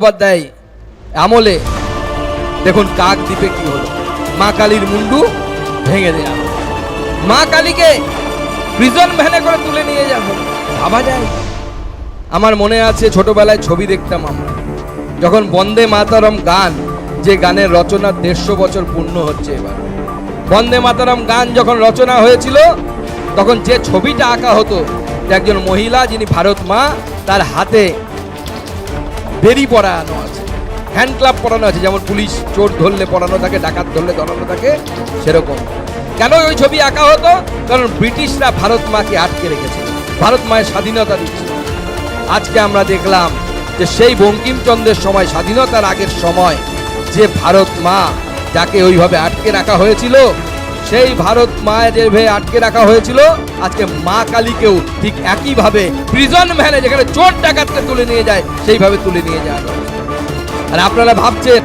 বন্দ্যোপাধ্যায় আমলে। দেখুন কাক দ্বীপে কি হলো। মা কালীর মুন্ডু ভেঙে দেয়া। মা কালীকে প্রিজন ভ্যানে করে তুলে নিয়ে হলো। ভাবা যায়। আমার মনে আছে ছোটবেলায় ছবি দেখতাম আমরা। যখন বন্দে মাতারম গান, যে গানের রচনা দেড়শো বছর পূর্ণ হচ্ছে এবার। বন্দে মাতারম গান যখন রচনা হয়েছিল, তখন যে ছবিটা আঁকা হতো একজন মহিলা যিনি ভারত মা, তার হাতে বেরি পরানো আছে। হ্যান্ড ক্লাব পরানো আছে, যেমন পুলিশ চোর ধরলে পরানো থাকে, ডাকাত ধরলে ধরানো থাকে, সেরকম। কেন ওই ছবি আঁকা হতো? কারণ ব্রিটিশরা ভারত মাকে আটকে রেখেছে, ভারত মায়ের স্বাধীনতা দিচ্ছিল আজকে আমরা দেখলাম যে সেই বঙ্কিমচন্দ্রের সময়, স্বাধীনতার আগের সময়, যে ভারত মা যাকে ওইভাবে আটকে রাখা হয়েছিল সেই ভারত মায়ের ভেয়ে আটকে রাখা হয়েছিল। আজকে মা কালীকেও ঠিক একইভাবে প্রিজন ভ্যানে যেখানে চোর ডাকাতকে তুলে নিয়ে যায়, সেইভাবে তুলে নিয়ে যায় আর আপনারা ভাবছেন